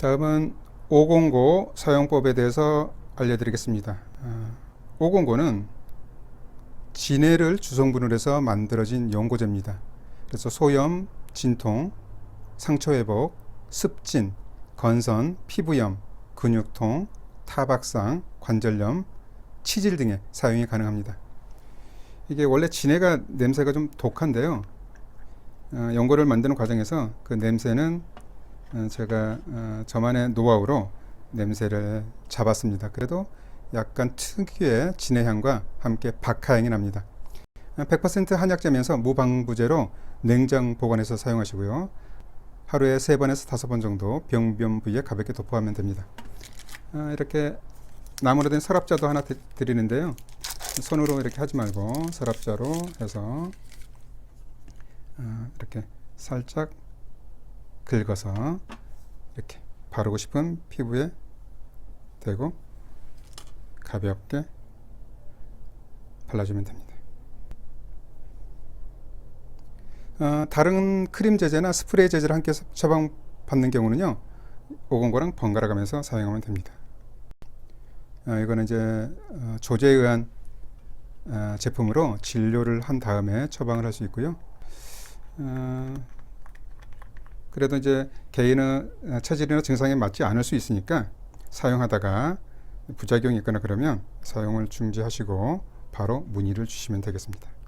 다음은 509 사용법에 대해서 알려드리겠습니다. 509는 진해를 주성분을 해서 만들어진 연고제입니다. 그래서 소염, 진통, 상처 회복, 습진, 건선, 피부염, 근육통, 타박상, 관절염, 치질 등에 사용이 가능합니다. 이게 원래 진해가 냄새가 좀 독한데요. 어, 연고를 만드는 과정에서 그 냄새는 어, 제가 어, 저만의 노하우로 냄새를 잡았습니다. 그래도 약간 특유의 진해 향과 함께 박하향이 납니다. 어, 100% 한약재면서 무방부제로 냉장 보관해서 사용하시고요. 하루에 3번에서 5번 정도 병변 부위에 가볍게 도포하면 됩니다. 어, 이렇게 나무로 된 서랍자도 하나 드- 드리는데요. 손으로 이렇게 하지 말고 서랍자로 해서 어, 이렇게 살짝 긁어서 이렇게 바르고 싶은 피부에 대고 가볍게 발라주면 됩니다. 어, 다른 크림 제제나 스프레이 제제를 함께 처방받는 경우는요, 오건고랑 번갈아 가면서 사용하면 됩니다. 어, 이거는 이제 어, 조제에 의한 어, 제품으로 진료를 한 다음에 처방을 할 수 있고요. 어, 그래도 이제 개인의 어, 체질이나 증상에 맞지 않을 수 있으니까 사용하다가 부작용이 있거나 그러면 사용을 중지하시고 바로 문의를 주시면 되겠습니다.